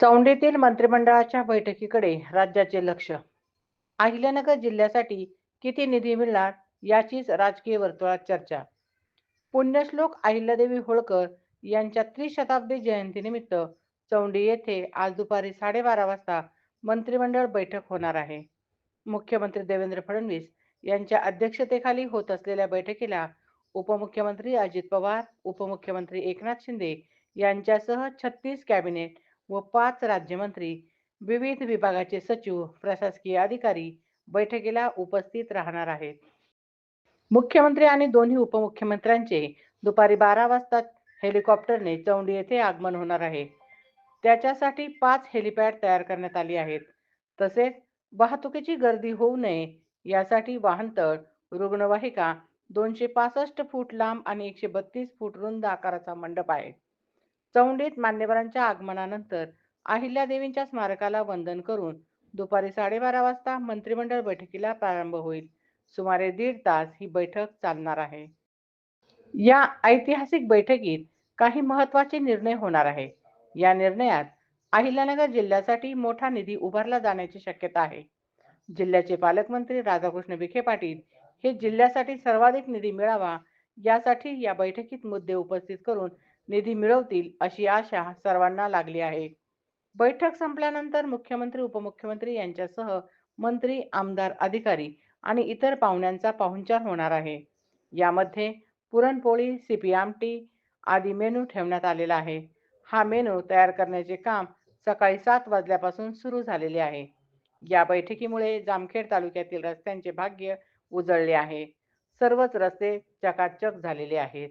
चौंडीतील मंत्रिमंडळाच्या बैठकीकडे राज्याचे लक्ष. अहिल्यानगर जिल्ह्यासाठी किती निधी मिळणार याचीच राजकीय वर्तुळात चर्चा. पुण्यश्लोक अहिल्यादेवी होळकर यांच्या त्रिशताब्दी जयंतीनिमित्त चौंडी येथे आज दुपारी साडेबारा वाजता मंत्रिमंडळ बैठक होणार आहे. मुख्यमंत्री देवेंद्र फडणवीस यांच्या अध्यक्षतेखाली होत असलेल्या बैठकीला उपमुख्यमंत्री अजित पवार उपमुख्यमंत्री एकनाथ शिंदे यांच्यासह छत्तीस कॅबिनेट व पाच राज्यमंत्री विविध विभागाचे सचिव प्रशासकीय अधिकारी बैठकीला उपस्थित राहणार आहेत. मुख्यमंत्री आणि दोन्ही उपमुख्यमंत्र्यांचे दुपारी बारा वाजता हेलिकॉप्टरने चौंडी येथे आगमन होणार आहे. त्याच्यासाठी पाच हेलिपॅड तयार करण्यात आली आहेत. तसेच वाहतुकीची गर्दी होऊ नये यासाठी वाहनतळ रुग्णवाहिका दोनशे पासष्ट फूट लांब आणि एकशे बत्तीस फूट रुंद आकाराचा मंडप आहे. चौंडीत मान्यवरांच्या आगमनानंतर अहिल्यादेवींच्या स्मारकाला वंदन करून दुपारी साडेबारा वाजता मंत्रिमंडळ बैठकीला प्रारंभ होईल. सुमारे दीड तास ही बैठक चालणार आहे. या ऐतिहासिक बैठकीत काही महत्त्वाचे निर्णय होणार आहे. या निर्णयात अहिल्यानगर जिल्ह्यासाठी मोठा निधी उभारला जाण्याची शक्यता आहे. जिल्ह्याचे पालकमंत्री राधाकृष्ण विखे पाटील हे जिल्ह्यासाठी सर्वाधिक निधी मिळावा यासाठी या बैठकीत मुद्दे उपस्थित करून निधी मिळवतील अशी आशा सर्वांना लागली आहे. बैठक संपल्यानंतर मुख्यमंत्री उपमुख्यमंत्री यांच्यासह मंत्री आमदार अधिकारी आणि इतर पाहुण्यांचा पाहुणचार होणार आहे. यामध्ये पुरणपोळी सीपी आमटी आदी मेनू ठेवण्यात आलेला आहे. हा मेनू तयार करण्याचे काम सकाळी सात वाजल्यापासून सुरू झालेले आहे. या बैठकीमुळे जामखेड तालुक्यातील रस्त्यांचे भाग्य उजळले आहे. सर्वच रस्ते चकाचक झालेले आहेत.